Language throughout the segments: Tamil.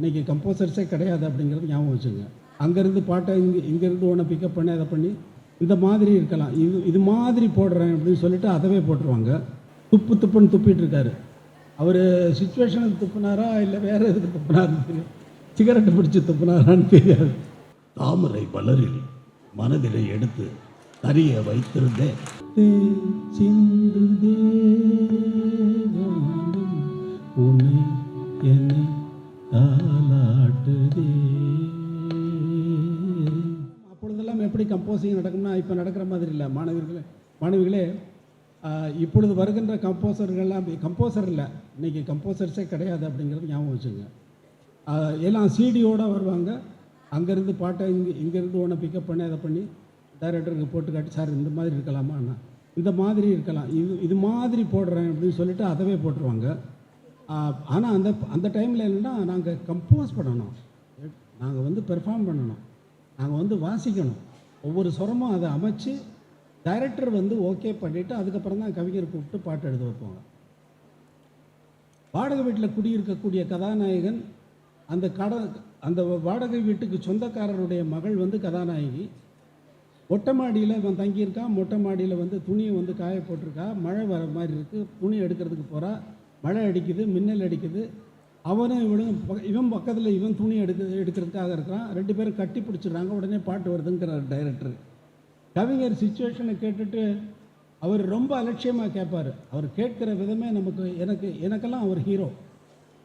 இன்றைக்கி கம்போசர்ஸே கிடையாது அப்படிங்கிறது ஞாபகம் வச்சுங்க அங்கேருந்து பாட்டை இங்கே இங்கேருந்து ஒன்று பிக்கப் பண்ணி அதை பண்ணி இந்த மாதிரி இருக்கலாம். இது இது மாதிரி போடுறேன் அப்படின்னு சொல்லிட்டு அதவே போட்டுருவாங்க. துப்பு துப்புன்னு துப்பிட்டு இருக்காரு. அவர் சுச்சுவேஷனுக்கு துப்புனாரா இல்லை வேறு எதுக்கு துப்புனாருன்னு தெரியும். சிகரெட்டு பிடிச்சி துப்புனாரான்னு தெரியாது. தாமரை மலரில் மனதிலே எடுத்து தரிய வைத்திருந்தேன். தேன் கம்போசிங் நடக்கும்னா இப்போ நடக்கிற மாதிரி இல்லை. மாணவர்களே மாணவிகளே இப்பொழுது வருகின்ற கம்போசர்கள்லாம் கம்போசர் இல்லை. இன்னைக்கு கம்போசர்ஸே கிடையாது அப்படிங்கிறது ஞாபகம் வச்சுங்க எல்லாம் சிடியோட வருவாங்க. அங்கேருந்து பாட்டை இங்கே இங்கேருந்து ஒன்று பிக்கப் பண்ணி அதை பண்ணி டைரக்டருக்கு போட்டு காட்டி சார் இந்த மாதிரி இருக்கலாமா? நான் இந்த மாதிரி இருக்கலாம். இது இது மாதிரி போடுறேன் அப்படின்னு சொல்லிட்டு அதவே போட்டுருவாங்க. ஆனால் அந்த அந்த டைமில் என்னென்னா நாங்கள் கம்போஸ் பண்ணணும். நாங்கள் வந்து பெர்ஃபார்ம் பண்ணணும். நாங்கள் வந்து வாசிக்கணும். ஒவ்வொரு சுரமும் அதை அமைச்சு டைரக்டர் வந்து ஓகே பண்ணிவிட்டு அதுக்கப்புறம் தான் கவிஞர் கூப்பிட்டு பாட்டு எழுத வைப்பாங்க. வாடகை வீட்டில் குடியிருக்கக்கூடிய கதாநாயகன் அந்த கட அந்த வாடகை வீட்டுக்கு சொந்தக்காரருடைய மகள் வந்து கதாநாயகி. மொட்டை மாடியில் இவன் தங்கியிருக்கான் மொட்டை மாடியில் வந்து துணியை வந்து காய போட்டிருக்கா மழை வர மாதிரி இருக்குது துணி எடுக்கிறதுக்கு போகிறா மழை அடிக்குது மின்னல் அடிக்குது அவனும் இவனும் இவன் பக்கத்தில் இவன் துணி எடுக்க எடுக்கிறதுக்காக இருக்கிறான். ரெண்டு பேரும் கட்டி பிடிச்சிடுறாங்க. உடனே பாட்டு வருதுங்கிறார் டைரக்டர் கவிஞர் சுச்சுவேஷனை கேட்டுட்டு அவர் ரொம்ப அலட்சியமாக கேட்பார். அவர் கேட்குற விதமே நமக்கு எனக்கு எனக்கெல்லாம் அவர் ஹீரோ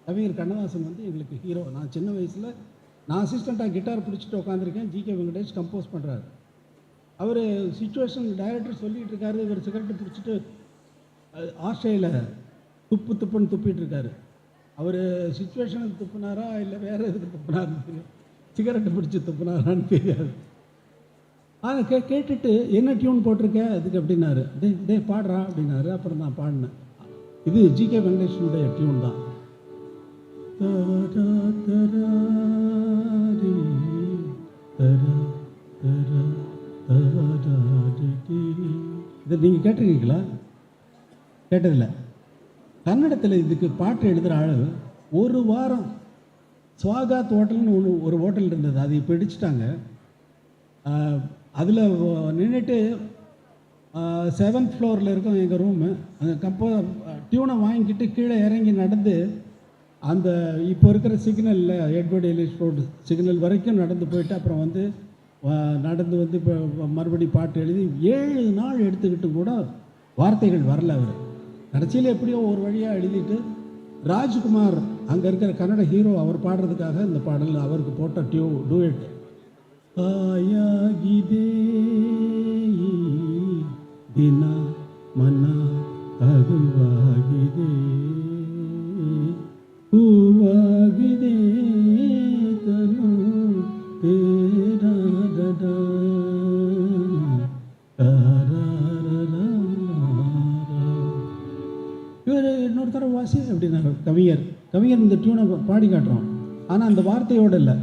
கவிஞர் கண்ணதாசன் வந்து எங்களுக்கு ஹீரோ நான் சின்ன வயசில் நான் அசிஸ்டண்ட்டாக கிட்டார் பிடிச்சிட்டு உட்காந்துருக்கேன் ஜி கே வெங்கடேஷ் கம்போஸ் பண்ணுறாரு அவர் சுச்சுவேஷன் டைரக்டர் சொல்லிட்டு இருக்காரு. இவர் சிகரெட்டு பிடிச்சிட்டு ஆஸ்திரேலியில் துப்பு துப்புன்னு துப்பிட்டு இருக்காரு. அவர் சுச்சுவேஷனுக்கு துப்புனாரா இல்லை வேறு எதுக்கு துப்புனாருன்னு தெரியும் சிகரெட்டு பிடிச்சி துப்புனாரான்னு தெரியாது. அதை கே கேட்டுட்டு என்ன டியூன் போட்டிருக்க? அதுக்கு அப்படின்னாரு. டே டே பாடுறா அப்படின்னாரு. அப்புறம் நான் பாடினேன். இது ஜி கே வெங்கடேஷனுடைய டியூன் தான். இதை நீங்கள் கேட்டிருக்கீங்களா? கேட்டதில்லை. கன்னடத்தில் இதுக்கு பாட்டு எழுதுகிற ஆள் ஒரு வாரம் சுவாகாத் ஹோட்டல்னு ஒன்று ஒரு ஹோட்டல் இருந்தது. அதை இப்போ இடிச்சிட்டாங்க. அதில் நின்றுட்டு செவன்த் ஃப்ளோரில் இருக்கும் எங்கள் ரூமு அந்த கம்போ டியூனை வாங்கிக்கிட்டு கீழே இறங்கி நடந்து அந்த இப்போ இருக்கிற சிக்னலில் எட்வர்ட் எலிஸ் ரோடு சிக்னல் வரைக்கும் நடந்து போயிட்டு அப்புறம் வந்து நடந்து வந்து இப்போ மறுபடி பாட்டு எழுதி ஏழு நாள் எடுத்துக்கிட்டு கூட வார்த்தைகள் வரல அவர். கடைசியில் எப்படியோ ஒரு வழியாக எழுதிட்டு ராஜ்குமார் அங்கே இருக்கிற கன்னட ஹீரோ அவர் பாடுறதுக்காக இந்த பாடல் அவருக்கு போட்ட டியூ டூயட் ಆಯಾಗಿದೆ ಈ ದಿನ ಮನ ಅಗುವಾಗಿದೆ ಹೂವಾಗಿದೆ பாடி காட்டுறோம் ஆனால் அந்த வார்த்தையோடு இல்லை.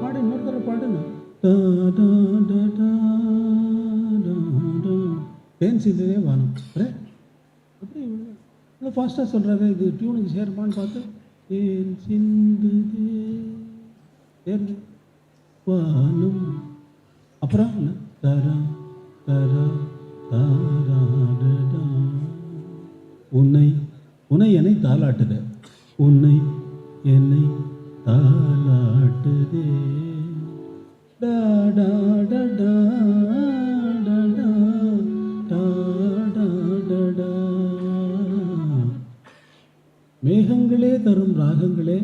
பாடு இன்னொருத்தர பாடுங்க டா, டா, டா, சிந்ததே வானம். அரே, எப்படி இவ்வளோ ஃபாஸ்ட்டாக சொல்கிறாரு இது டியூனுக்கு சேருமான்னு பார்த்து தேன் சிந்துதே சேர்ந்து வானம். அப்புறம் என்ன? தரா தரா தாராடா உன்னை உன்னை என்னை தாளாட்டுது. உன்னை என்னை தாளாட்டுதே. டாடா டடா டடா டாடா டடா மேகங்களே தரும் ராகங்களே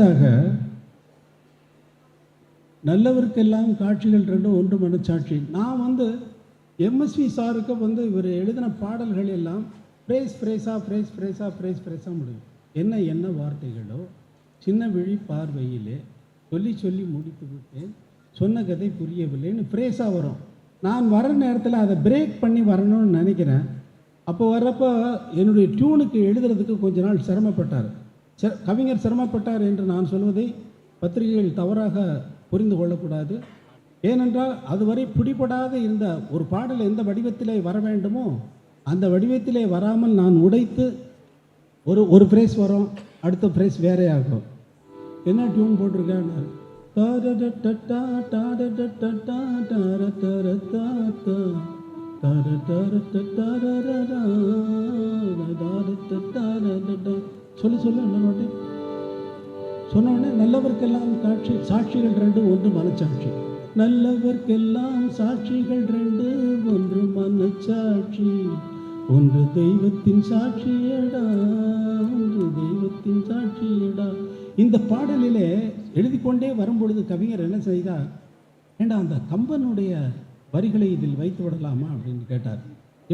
வாழ்க நல்லவருக்கெல்லாம் காட்சிகள் ரெண்டும் ஒன்று மனச்சாட்சி. நான் வந்து எம்எஸ்வி சாருக்கு வந்து இவர் எழுதின பாடல்கள் எல்லாம் ஃப்ரேஸ் ஃப்ரேஸாக ஃப்ரேஸ் ஃப்ரேஸாக ஃப்ரேஸ் ஃப்ரேஸாக முடியும். என்ன என்ன வார்த்தைகளோ சின்ன விழி பார்வையிலே சொல்லி சொல்லி முடித்து விட்டேன். சொன்ன கதை புரியவில்லைன்னு ஃப்ரேஸாக வரும். நான் வர நேரத்தில் அதை பிரேக் பண்ணி வரணும்னு நினைக்கிறேன். அப்போ வர்றப்போ என்னுடைய டியூனுக்கு எழுதுறதுக்கு கொஞ்ச நாள் சிரமப்பட்டார். கவிஞர் சிரமப்பட்டார் என்று நான் சொல்வதை பத்திரிகைகள் தவறாக புரிந்து கொள்ளக்கூடாது. ஏனென்றால் அதுவரை பிடிபடாத இருந்த ஒரு பாடல் எந்த வடிவத்திலே வர வேண்டுமோ அந்த வடிவத்திலே வராமல் நான் உடைத்து ஒரு ஒரு ஃப்ரேஸ் வரும் அடுத்த ஃப்ரேஸ் வேறே ஆகும். என்ன டியூன் போட்டிருக்கேன் தாரடட்டட்டா, சொல்லு சொல்லு என்ன சொன்ன உடனே நல்லவர்க்கெல்லாம் காட்சி சாட்சிகள் ரெண்டு ஒன்று மனச்சாட்சி. நல்லவர்க்கெல்லாம் சாட்சிகள் ரெண்டு ஒன்று மனச்சாட்சி. ஒன்று தெய்வத்தின் சாட்சியடா ஒன்று தெய்வத்தின் சாட்சியடா. இந்த பாடலிலே எழுதி கொண்டே வரும்பொழுது கவிஞர் என்ன செய்தார்? ஏண்டா அந்த கம்பனுடைய வரிகளை இதில் வைத்து விடலாமா அப்படின்னு கேட்டார்.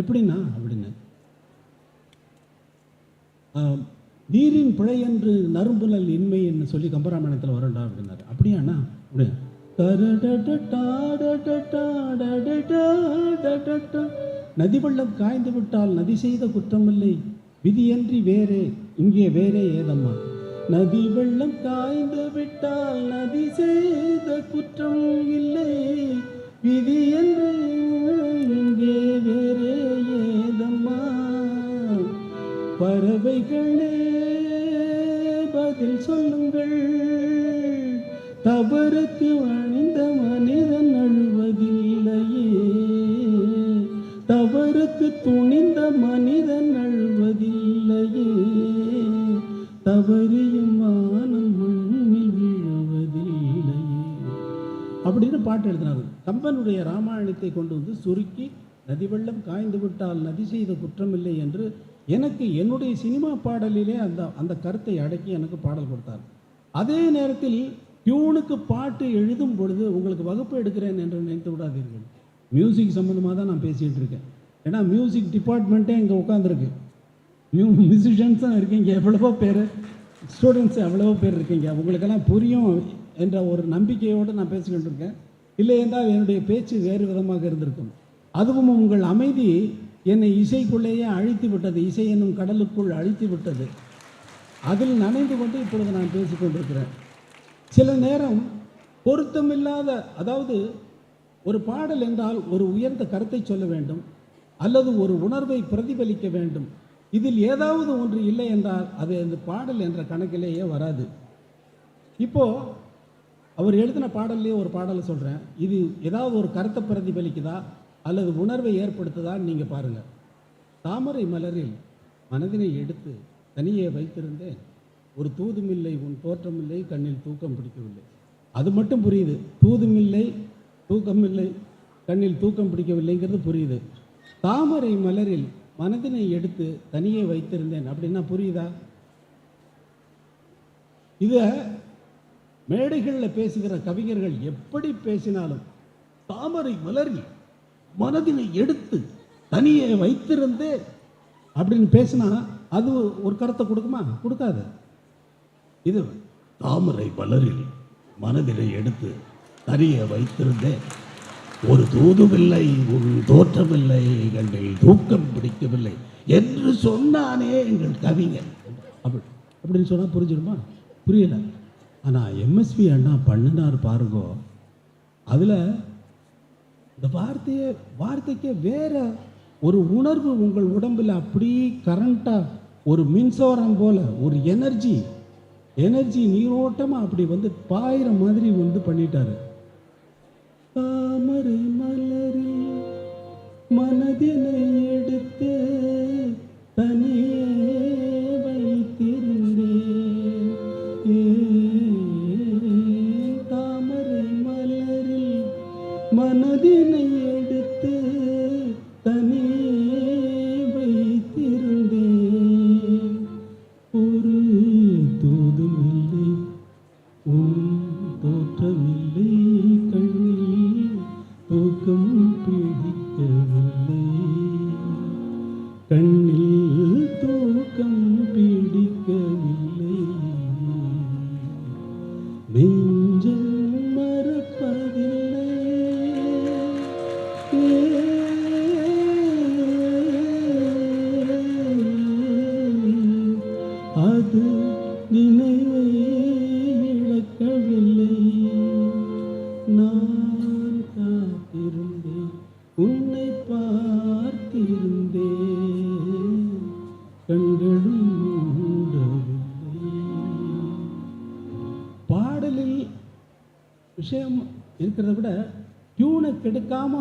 எப்படின்னா அப்படின்னு. நீரின் பிழை என்று நறும்புலல் இன்மை என்று சொல்லி கம்பராமாயணத்தில் வரண்டா அப்படின்னாரு. அப்படியாண்ணா? அப்படி நதி வெள்ளம் காய்ந்து விட்டால் நதி செய்த குற்றமில்லை விதியன்றி வேறே இங்கே வேறே ஏதம்மா நதி வெள்ளம் காய்ந்து விட்டால் நதி செய்த குற்றம் இல்லை விதியன்றி இங்கே வேறே பறவைகளே பதில் சொல்லுங்கள். தவறுக்கு அணிந்த மனிதன் அழுவதில்லையே. தவறுக்கு துணிந்த மனிதன் அழுவதில்லையே. தவறியும் வானம் மண்ணில் விழுவதில்லையே. அப்படின்னு பாட்டு எழுதினார் கம்பனுடைய ராமாயணத்தை கொண்டு வந்து சுருக்கி நதி வெள்ளம் காய்ந்து விட்டால் நதி செய்த குற்றமில்லை என்று எனக்கு என்னுடைய சினிமா பாடலிலே அந்த அந்த கருத்தை அடக்கி எனக்கு பாடல் கொடுத்தார். அதே நேரத்தில் டியூனுக்கு பாட்டு எழுதும் பொழுது உங்களுக்கு வகுப்பு எடுக்கிறேன் என்று நினைத்து விடாதீர்கள். மியூசிக் சம்மந்தமாக தான் நான் பேசிகிட்டு இருக்கேன். ஏன்னா மியூசிக் டிபார்ட்மெண்ட்டே இங்கே உட்காந்துருக்கு மியூ மியூசிஷியன்ஸும் இருக்கீங்க. எவ்வளவோ பேர் ஸ்டூடெண்ட்ஸ் எவ்வளவோ பேர் இருக்கீங்க. உங்களுக்கெல்லாம் புரியும் என்ற ஒரு நம்பிக்கையோடு நான் பேசிக்கிட்டு இருக்கேன். இல்லை என்றால் என்னுடைய பேச்சு வேறு விதமாக இருந்திருக்கும். அதுவும் உங்கள் அமைதி என்னை இசைக்குள்ளேயே அழித்து விட்டது. இசை என்னும் கடலுக்குள் அழித்து விட்டது. அதில் நனைந்து கொண்டு இப்பொழுது நான் பேசிக்கொண்டிருக்கிறேன் சில நேரம் பொருத்தமில்லாத அதாவது ஒரு பாடல் என்றால் ஒரு உயர்ந்த கருத்தை சொல்ல வேண்டும் அல்லது ஒரு உணர்வை பிரதிபலிக்க வேண்டும். இதில் ஏதாவது ஒன்று இல்லை என்றால் அது அந்த பாடல் என்ற கணக்கிலேயே வராது. இப்போது அவர் எழுதின பாடல்லையே ஒரு பாடலை சொல்கிறேன் இது ஏதாவது ஒரு கருத்தை பிரதிபலிக்குதா? அல்லது உணர்வை ஏற்படுத்துதான்னு நீங்கள் பாருங்கள் தாமரை மலரில் மனதினை எடுத்து தனியே வைத்திருந்தேன். ஒரு தூதுமில்லை உன் தோற்றமில்லை கண்ணில் தூக்கம் பிடிக்கவில்லை. அது மட்டும் புரியுது. தூதுமில்லை தூக்கமில்லை கண்ணில் தூக்கம் பிடிக்கவில்லைங்கிறது புரியுது. தாமரை மலரில் மனதினை எடுத்து தனியே வைத்திருந்தேன். அப்படின்னா புரியுதா? இதை மேடைகளில் பேசுகிற கவிஞர்கள் எப்படி பேசினாலும் தாமரை மலரில் மனதினை எடுத்து தனியே வைத்திருந்தே அப்படின்னு பேசினா அது ஒரு கருத்தை கொடுக்குமா? கொடுக்காது. இது தாமரை வளரில் மனதினை எடுத்து தனியே வைத்திருந்தேன் ஒரு தூதுமில்லை உன் தோற்றமில்லை எங்கள் தூக்கம் பிடிக்கவில்லை என்று சொன்னானே எங்கள் கவிஞர். அப்படி அப்படின்னு சொன்னால் புரிஞ்சிடுமா? புரியல. ஆனால் எம்எஸ்வி அண்ணா பண்ணினார் பாருங்கோ அதில் இந்த வார்த்தையை வார்த்தைக்கு வேற ஒரு உணர்வு உங்கள் உடம்பில் அப்படி கரண்ட்டாக ஒரு மின்சாரம் போல ஒரு எனர்ஜி எனர்ஜி நீரோட்டமாக அப்படி வந்து பாயிற மாதிரி வந்து பண்ணிட்டாரு. தாமரை மலரில் மனதினை 等你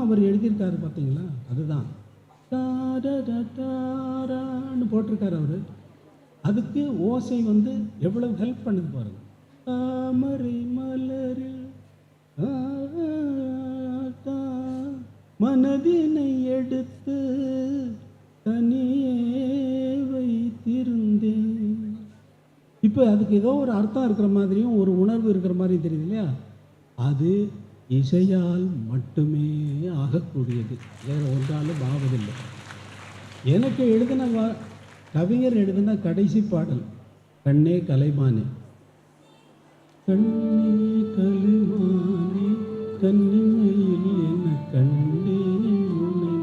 அவர் எழுதியிருக்காரு பார்த்தீங்களா? அதுதான். டாரடடாரான்னு போட்டிருக்காரு அவர். அதுக்கு ஓசை வந்து எவ்வளவு ஹெல்ப் பண்ணுது பாருங்க. தாமரை மலரில் மனதினை எடுத்து தனியே வைத்திருந்தேன். இப்போ அதுக்கு ஏதோ ஒரு அர்த்தம் இருக்கிற மாதிரியும் ஒரு உணர்வு இருக்கிற மாதிரியும் தெரியுது இல்லையா? அது இசையால் மட்டுமே ஆகக்கூடியது. வேறு ஒன்றாலும் ஆவதில்லை. எனக்கு எழுதின வா கவிஞர் எழுதின கடைசி பாடல் கண்ணே கலைமானே கண்ணே கலைமானே கண்ணிமையில் என்ன கண்ணே உன்னை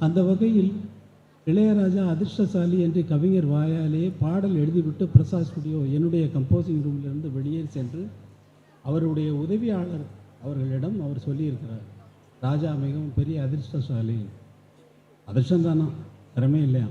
அந்த வகையில் இளையராஜா அதிர்ஷ்டசாலி என்று கவிஞர் வாயாலே பாடல் எழுதிவிட்டு பிரசாத் ஸ்டுடியோ என்னுடைய கம்போசிங் ரூமிலிருந்து வெளியே சென்று அவருடைய உதவியாளர் அவர்களிடம் அவர் சொல்லியிருக்கிறார் ராஜா மிகவும் பெரிய அதிர்ஷ்டசாலி. அதிர்ஷ்டம் தானா திறமே இல்லையா